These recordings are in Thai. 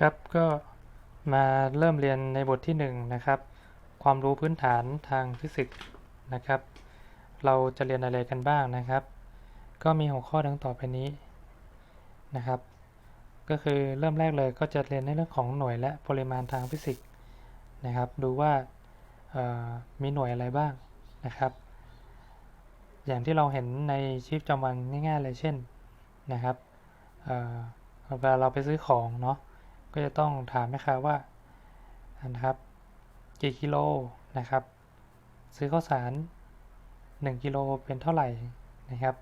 ครับก็มาเริ่มเรียนในบทที่1นงนะครับ ความรู้พื้นฐานทางฟิสิกส์นะครับ เราจะเรียนอะไรกันบ้างนะครับ ก็มีหัวข้อดังต่อไปนี้นะครับ ก็คือเริ่มแรกเลยก็จะเรียนในเรื่องของหน่วยและปริมาณทางฟิสิกส์นะครับ ดูว่ามีหน่วยอะไรบ้างนะครับ อย่างที่เราเห็นในชีวิตประจำวันง่ายๆเลยเช่นนะครับเวลาเราไปซื้อของเนาะ ก็จะต้องถามแม่ค้าว่านะครับกี่กิโลนะครับ ซื้อข้าวสาร 1 กิโลเป็นเท่าไหร่นะครับ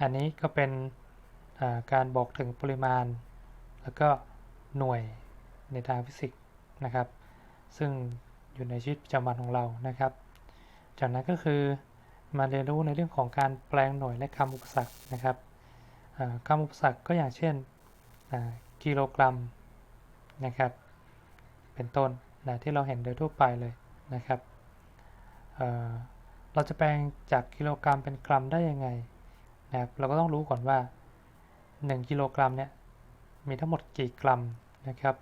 อันนี้ก็เป็นการบอกถึงปริมาณ แล้วก็หน่วยในทางฟิสิกส์นะครับ ซึ่งอยู่ในชีวิตประจำวันของเรานะครับ จากนั้นก็คือมาเรียนรู้ในเรื่องของการแปลงหน่วยและคำอุปสรรคนะครับคำอุปสรรคก็อย่างเช่นกิโลกรัม นะครับ เป็นต้นนะที่เราเห็นโดยทั่วไปเลยนะครับเเราจะแปลงจากกิโลกรัมเป็นกรัมได้ยังไงนะครับเราก็ต้องรู้ก่อนว่า 1 กิโลกรัมเนี่ยมีทั้งหมดกี่กรัมนะครับ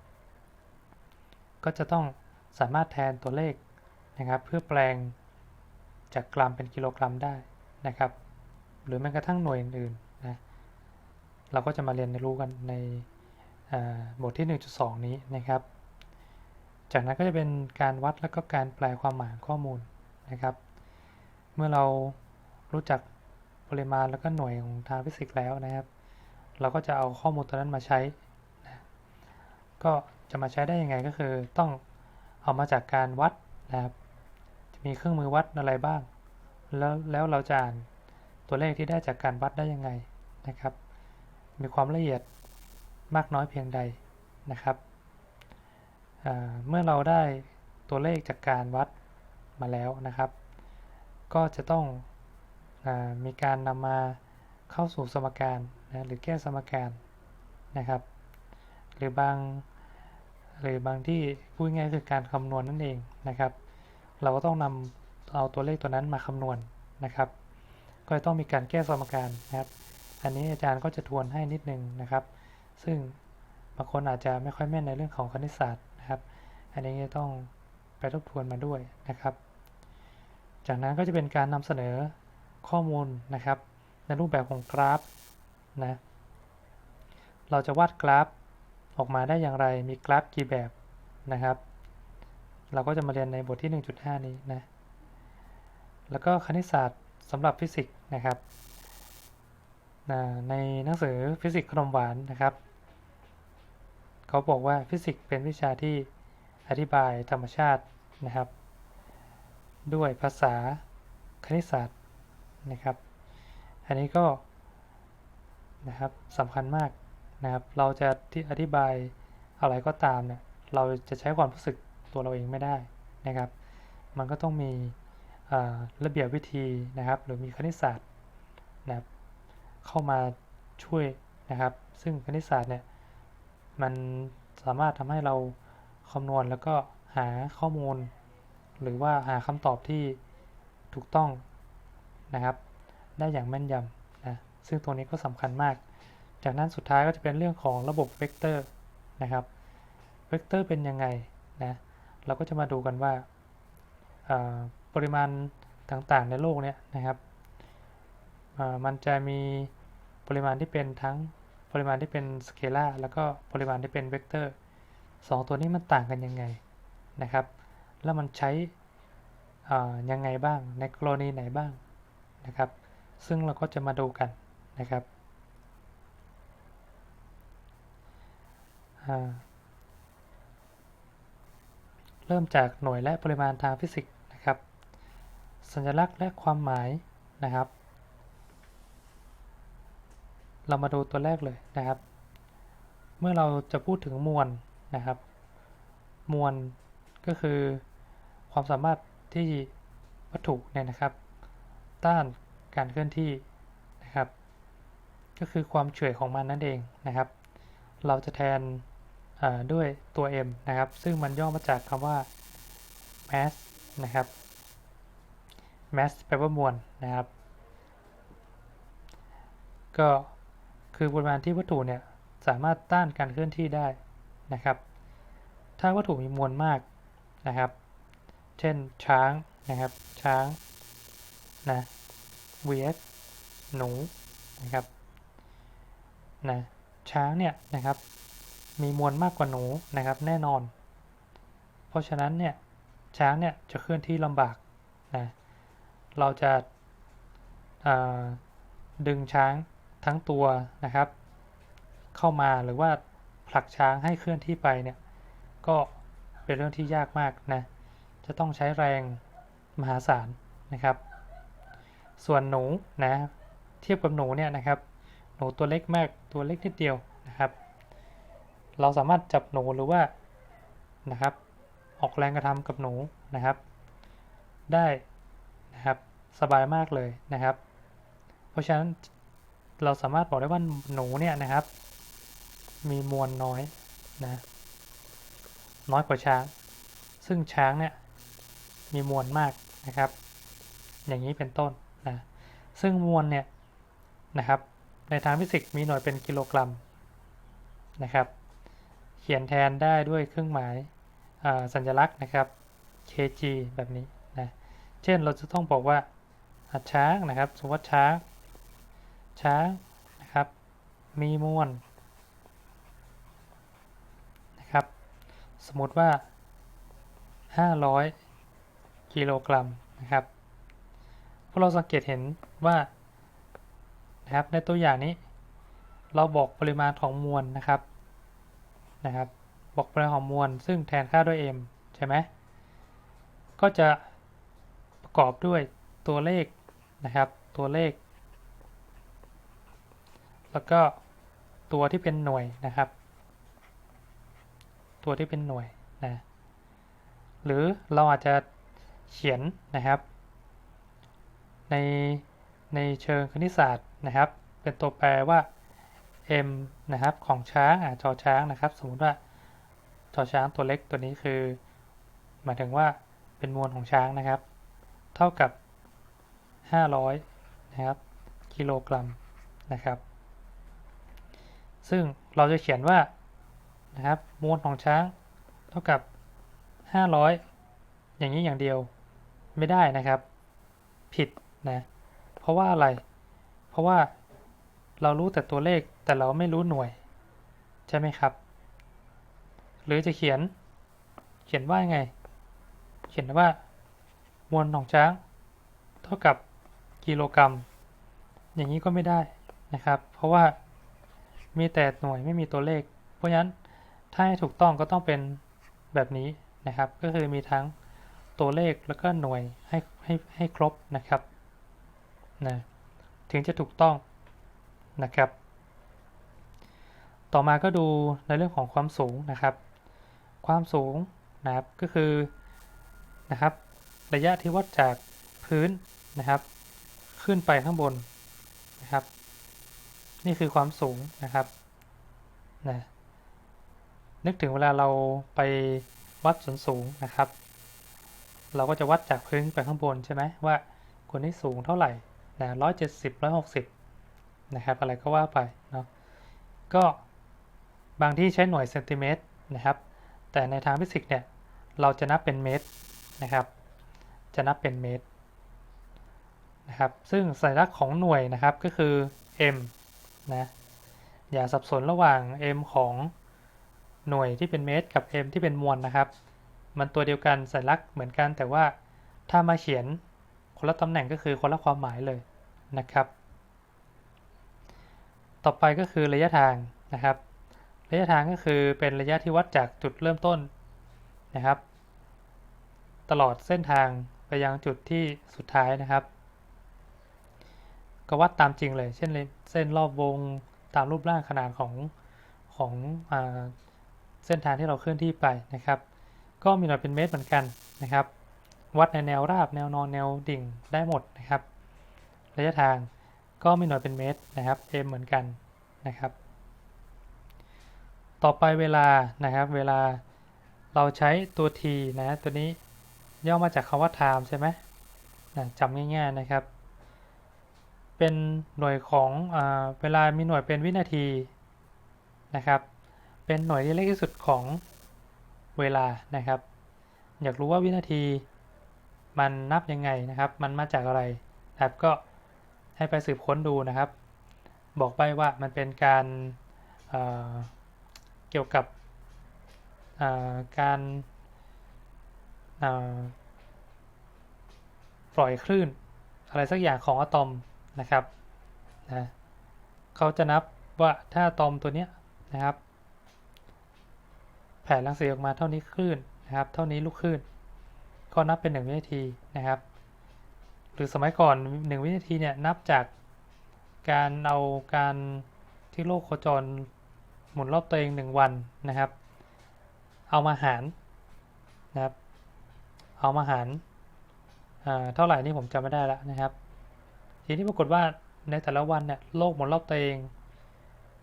ก็จะต้องสามารถแทนตัวเลขนะครับ เพื่อแปลงจากกรัมเป็นกิโลกรัมได้นะครับ หรือแม้กระทั่งหน่วยอื่นๆนะเราก็จะมาเรียนรู้กันใน บทที่ 1.2 นี้นะครับ จากนั้นก็จะเป็นการวัดแล้วก็การแปลความหมายข้อมูลนะครับ เมื่อเรารู้จักปริมาณแล้วก็หน่วยของทางฟิสิกส์แล้วนะครับ เราก็จะเอาข้อมูลตัวนั้นมาใช้นะก็จะมาใช้ได้ยังไงก็คือต้องเอามาจากการวัดนะครับ จะมีเครื่องมือวัดอะไรบ้าง แล้วแล้วเราจะอ่านตัวเลขที่ได้จากการวัดได้ยังไงนะครับ มีความละเอียด มากน้อยเพียงใดนะครับอ่าเมื่อเราได้ตัวเลขจากการวัดมาแล้วนะครับ ก็จะต้องอมีการนำมาเข้าสู่สมการนะหรือแก้สมการนะครับ หรือบางหรือบางที่พูดง่ายคือการคำนวณนั่นเองนะครับ เราก็ต้องนำเอาตัวเลขตัวนั้นมาคำนวณนะครับ ก็จะต้องมีการแก้สมการนะครับ อันนี้อาจารย์ก็จะทวนให้นิดนึงนะครับ ซึ่งบางคนอาจจะไม่ค่อยแม่นในเรื่องของคณิตศาสตร์นะครับ อันนี้จะต้องไปทบทวนมาด้วยนะครับ จากนั้นก็จะเป็นการนำเสนอข้อมูลนะครับ ในรูปแบบของกราฟนะเราจะวาดกราฟออกมาได้อย่างไร มีกราฟกี่แบบนะครับ เราก็จะมาเรียนในบทที่ 1.5 นี้นะ แล้วก็คณิตศาสตร์สำหรับฟิสิกส์นะครับ ในหนังสือฟิสิกส์ขนมหวานนะครับ เขาบอกว่าฟิสิกส์เป็นวิชาที่อธิบายธรรมชาตินะครับ ด้วยภาษาคณิตศาสตร์นะครับ อันนี้ก็นะครับสำคัญมากนะครับ เราจะที่อธิบายอะไรก็ตามเนี่ยเราจะใช้ความรู้สึกตัวเราเองไม่ได้นะครับ มันก็ต้องมีระเบียบวิธีนะครับ หรือมีคณิตศาสตร์นะครับเข้ามาช่วยนะครับ ซึ่งคณิตศาสตร์เนี่ย มันสามารถทำให้เราคำนวณแล้วก็หาข้อมูล หรือว่าหาคำตอบที่ถูกต้องนะครับ ได้อย่างแม่นยำนะซึ่งตรงนี้ก็สำคัญมาก จากนั้นสุดท้ายก็จะเป็นเรื่องของระบบเวกเตอร์นะครับเวกเตอร์เป็นยังไงนะเราก็จะมาดูกันว่าปริมาณต่างๆในโลกเนี้ยนะครับมันจะมีปริมาณที่เป็นทั้ง ปริมาณที่เป็นสเคลาแล้วก็ปริมาณที่เป็นเวกเตอร์สองตัวนี้มันต่างกันยังไงนะครับ แล้วมันใช้อ่ายังไงบ้าง ในกรณีไหนบ้างนะครับ ซึ่งเราก็จะมาดูกันนะครับเริ่มจากหน่วยและปริมาณทางฟิสิกส์นะครับ สัญลักษณ์และความหมายนะครับ เรามาดูตัวแรกเลยนะครับ เมื่อเราจะพูดถึงมวลนะครับ มวลก็คือความสามารถที่วัตถุเนี่ยนะครับ ต้านการเคลื่อนที่นะครับ ก็คือความเฉื่อยของมันนั่นเองนะครับ เราจะแทนด้วยตัว m นะครับ ซึ่งมันย่อมาจากคำว่า mass นะครับ mass แปลว่ามวลนะครับ ก็ คือปริมาณที่วัตถุเนี่ยสามารถต้านการเคลื่อนที่ได้นะครับ ถ้าวัตถุมีมวลมากนะครับ เช่นช้างนะครับ ช้างนะ vs หนูนะครับนะช้างเนี่ยนะครับ มีมวลมากกว่าหนูนะครับแน่นอน เพราะฉะนั้นเนี่ยช้างเนี่ยจะเคลื่อนที่ลำบากนะเราจะาดึงช้าง ทั้งตัวนะครับ เข้ามาหรือว่าผลักช้างให้เคลื่อนที่ไปเนี่ยก็เป็นเรื่องที่ยากมากนะจะต้องใช้แรงมหาศาลนะครับ ส่วนหนูนะเทียบกับหนูเนี่ยนะครับ หนูตัวเล็กมากตัวเล็กนิดเดียวนะครับ เราสามารถจับหนูหรือว่านะครับ ออกแรงกระทำกับหนูนะครับ ได้นะครับสบายมากเลยนะครับ เพราะฉะนั้น เราสามารถบอกได้ว่าหนูเนี่ยนะครับ มีมวลน้อยนะน้อยกว่าช้าง ซึ่งช้างเนี่ยมีมวลมากนะครับ อย่างนี้เป็นต้นนะซึ่งมวลเนี่ยนะครับ ในทางฟิสิกส์มีหน่วยเป็นกิโลกรัมนะครับ เขียนแทนได้ด้วยเครื่องหมายอ่าสัญลักษณ์นะครับ kg แบบนี้นะเช่นเราจะต้องบอกว่าอะช้างนะครับสมมติช้าง ช้างนะครับ มีมวลนะครับ สมมติว่า 500 กิโลกรัมนะครับพวกเราสังเกตเห็นว่านะครับในตัวอย่างนี้ เราบอกปริมาณของมวลนะครับนะครับ บอกปริมาณของมวลซึ่งแทนค่าด้วย m ใช่ไหมก็จะประกอบด้วยตัวเลขนะครับ ตัวเลข แล้วก็ตัวที่เป็นหน่วยนะครับ ตัวที่เป็นหน่วยนะหรือเราอาจจะเขียนนะครับ ในในเชิงคณิตศาสตร์นะครับ เป็นตัวแปรว่า m นะครับของช้างอะจอช้างนะครับ สมมติว่าจอช้างตัวเล็กตัวนี้คือ หมายถึงว่าเป็นมวลของช้างนะครับ เท่ากับ 500 นะครับ กิโลกรัมนะครับ ซึ่งเราจะเขียนว่านะครับมวลของช้างเท่ากับ 500 อย่างนี้อย่างเดียวไม่ได้นะครับ ผิดนะเพราะว่าอะไร เพราะว่าเรารู้แต่ตัวเลขแต่เราไม่รู้หน่วย ใช่ไหมครับ หรือจะเขียนเขียนว่าไง เขียนว่ามวลของช้าง เท่ากับกิโลกรัม อย่างนี้ก็ไม่ได้นะครับ เพราะว่า มีแต่หน่วยไม่มีตัวเลข เพราะฉะนั้นถ้าให้ถูกต้องก็ต้องเป็นแบบนี้นะครับ ก็คือมีทั้งตัวเลขแล้วก็หน่วยให้ให้ให้ครบนะครับนะถึงจะถูกต้องนะครับ ต่อมาก็ดูในเรื่องของความสูงนะครับ ความสูงนะครับก็คือนะครับ ระยะที่วัดจากพื้นนะครับ ขึ้นไปข้างบน นี่คือความสูงนะครับนะนึกถึงเวลาเราไปวัดส่วนสูงนะครับ เราก็จะวัดจากพื้นไปข้างบนใช่ไหมว่าคนนี้สูงเท่าไหร่นะร้อยเจ็ดสิบร้อยหกสิบนะครับอะไรก็ว่าไปเนาะก็บางที่ใช้หน่วยเซนติเมตรนะครับ แต่ในทางฟิสิกส์เนี่ย เราจะนับเป็นเมตรนะครับ จะนับเป็นเมตรนะครับ ซึ่งสัญลักษณ์ของหน่วยนะครับก็คือ m นะอย่าสับสนระหว่าง m ของหน่วยที่เป็นเมตรกับ m ที่เป็นมวลนะครับ มันตัวเดียวกันสัญลักษณ์เหมือนกันแต่ว่าถ้ามาเขียนคนละตำแหน่งก็คือคนละความหมายเลยนะครับ ต่อไปก็คือระยะทางนะครับ ระยะทางก็คือเป็นระยะที่วัดจากจุดเริ่มต้นนะครับ ตลอดเส้นทางไปยังจุดที่สุดท้ายนะครับ ก็วัดตามจริงเลย เช่นเส้นรอบวงตามรูปร่างขนาดของของอเส้นทางที่เราเคลื่อนที่ไปนะครับ ก็มีหน่วยเป็นเมตรเหมือนกันนะครับ วัดในแนวราบแนวนอนแนวดิ่งได้หมดนะครับ ระยะทางก็มีหน่วยเป็นเมตรนะครับ m เหมือนกันนะครับ ต่อไปเวลานะครับเวลาเราใช้ตัว t นะตัวนี้ย่อมาจากคำว่า time ใช่ไหมนะจำง่ายๆนะครับ เป็นหน่วยของอเวลามีหน่วยเป็นวินาทีนะครับ เป็นหน่วยที่เล็กที่สุดของเวลานะครับ อยากรู้ว่าวินาทีมันนับยังไงนะครับ มันมาจากอะไรนะครับก็ให้ไปสืบค้นดูนะครับ บอกไปว่ามันเป็นการเอ่อเกี่ยวกับเอ่อการเอ่อปล่อยคลื่น อะไรสักอย่างของอะตอม นะครับนะเขาจะนับว่าถ้าตอมตัวเนี้ยนะครับ แผ่รังสีออกมาเท่านี้คลื่นนะครับ เท่านี้ลูกคลื่น ก็นับเป็น 1 วินาทีนะครับ หรือสมัยก่อน 1 วินาทีเนี่ยนับจากการเอาการที่โลกโคจรหมุนรอบตัวเอง 1 วันนะครับ เอามาหารนะครับ เอามาหารเท่าไหร่นี่ผมจำไม่ได้แล้วนะครับ ทีนี้ปรากฏว่าในแต่ละวันเนี่ยโลกหมุนรอบตัวเอง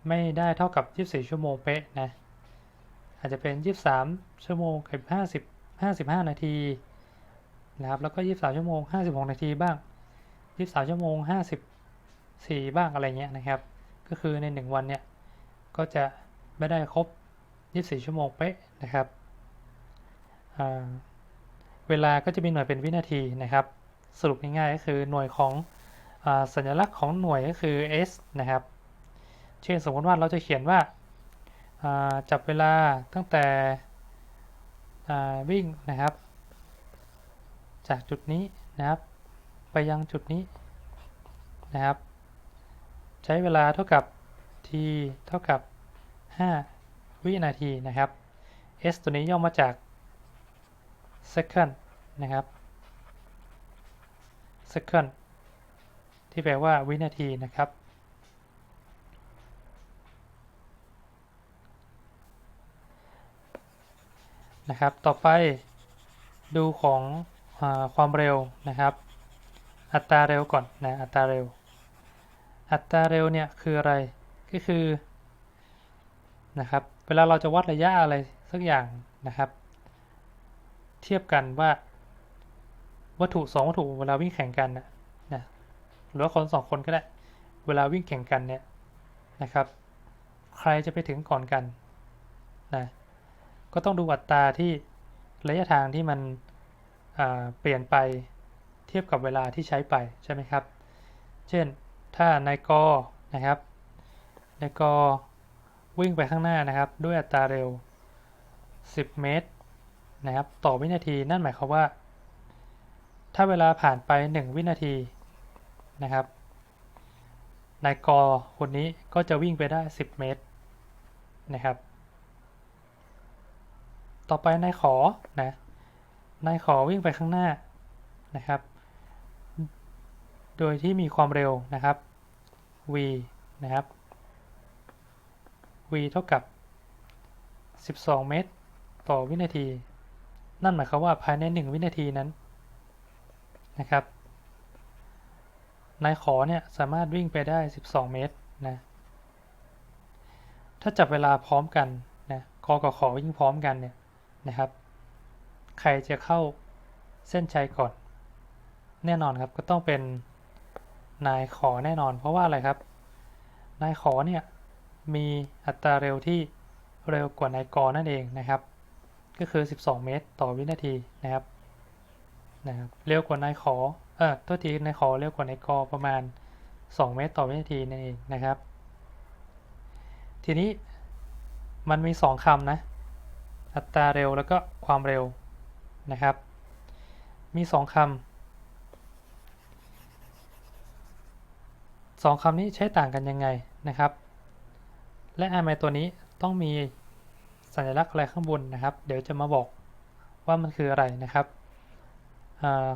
ไม่ได้เท่ากับ 24 ชั่วโมงเป๊ะนะอาจจะเป็น 23 ชั่วโมงกับ50 55 นาทีนะครับแล้วก็ 23 ชั่วโมง 56 นาทีบ้าง 23 ชั่วโมง 54 บ้างอะไรเงี้ยนะครับ ก็คือใน 1 วันเนี่ยก็จะไม่ได้ครบ 24 ชั่วโมงเป๊ะนะครับเวลาก็จะมีหน่วยเป็นวินาทีนะครับ สรุปง่ายๆก็คือหน่วยของ สัญลักษณ์ของหน่วยก็คือ s นะครับ เช่นสมมติว่าเราจะเขียนว่าาจับเวลาตั้งแต่วิ่งนะครับ จากจุดนี้นะครับ ไปยังจุดนี้นะครับ ใช้เวลาเท่ากับ t เท่ากับ 5 วินาทีนะครับ s ตัวนี้ย่อมาจาก second นะครับ second ที่แปลว่าวินาทีนะครับ นะครับ ต่อไปดูของอความเร็วนะครับ อัตราเร็วก่อนนะอัตราเร็ว อัตราเร็วเนี่ยคืออะไรก็คือนะครับเวลาเราจะวัดระยะอะไรสักอย่างนะครับ เทียบกันว่าวัตถุสองวัตถุเวลาวิ่งแข่งกันนะ หรือว่าคนสองคนก็ได้ เวลาวิ่งแข่งกันเนี่ยนะครับ ใครจะไปถึงก่อนกันนะก็ต้องดูอัตราที่ระยะทางที่มันเปลี่ยนไปเทียบกับเวลาที่ใช้ไปใช่ไหมครับ เช่นถ้านายกนะครับนายกวิ่งไปข้างหน้านะครับ ด้วยอัตราเร็ว 10 เมตรนะครับ ต่อวินาทีนั่นหมายความว่า ถ้าเวลาผ่านไป 1 วินาที นะครับ นายกคนนี้ก็จะวิ่งไปได้ 10 เมตรนะครับ ต่อไปนายขอนะ นายขอวิ่งไปข้างหน้านะครับ โดยที่มีความเร็วนะครับ v นะครับ v เท่ากับ 12 เมตร ต่อวินาที นั่นหมายความว่าภายใน 1 วินาทีนั้นนะครับ นายขอเนี่ยสามารถวิ่งไปได้ 12 เมตรนะ ถ้าจับเวลาพร้อมกันนะกอกับขอวิ่งพร้อมกันเนี่ยนะครับ ใครจะเข้าเส้นชัยก่อน แน่นอนครับก็ต้องเป็นนายขอแน่นอน เพราะว่าอะไรครับ นายขอเนี่ยมีอัตราเร็วที่เร็วกว่านายกอนั่นเองนะครับ ก็คือ 12 เมตรต่อวินาทีนะครับนะครับ เร็วกว่านายขอ ออตัวทีนายขอเร็วกว่านายกอประมาณ 2 เมตรต่อวินาทีนั่นเองนะครับ ทีนี้มันมี 2คำนะ อัตราเร็วแล้วก็ความเร็วนะครับ มีสองคำสองคำนี้ใช้ต่างกันยังไงนะครับ และไอไมตัวนี้ต้องมีสัญลักษณ์อะไรข้างบนนะครับ เดี๋ยวจะมาบอกว่ามันคืออะไรนะครับ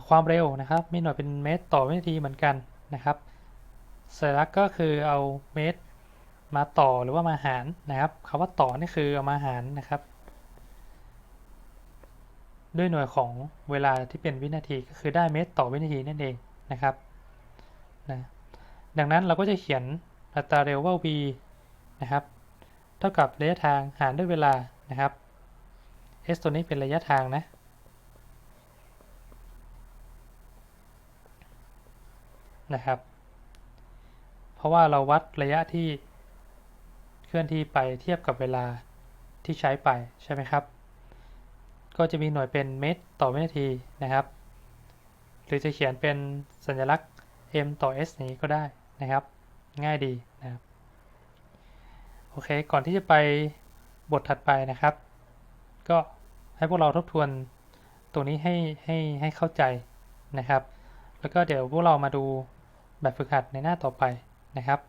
ความเร็วนะครับ มีหน่วยเป็นเมตรต่อวินาทีเหมือนกันนะครับสัญลักษณ์ก็คือเอาเมตรมาต่อหรือว่ามาหารนะครับคำว่าต่อนี่คือเอามาหารนะครับ ด้วยหน่วยของเวลาที่เป็นวินาทีก็คือได้เมตรต่อวินาทีนั่นเองนะครับนะดังนั้นเราก็จะเขียนอัตราเร็วว่า v นะครับ เท่ากับระยะทางหารด้วยเวลานะครับ s ตัวนี้เป็นระยะทางนะ นะครับ เพราะว่าเราวัดระยะที่เคลื่อนที่ไปเทียบกับเวลาที่ใช้ไปใช่ไหมครับ ก็จะมีหน่วยเป็นเมตรต่อวินาทีนะครับ หรือจะเขียนเป็นสัญลักษณ์ m ต่อ s นี้ก็ได้นะครับ ง่ายดีนะครับ โอเค ก่อนที่จะไปบทถัดไปนะครับ ก็ให้พวกเราทบทวนตรงนี้ให้ให้ให้เข้าใจนะครับ แล้วก็เดี๋ยวพวกเรามาดู แบบฝึกหัดในหน้าต่อไปนะครับ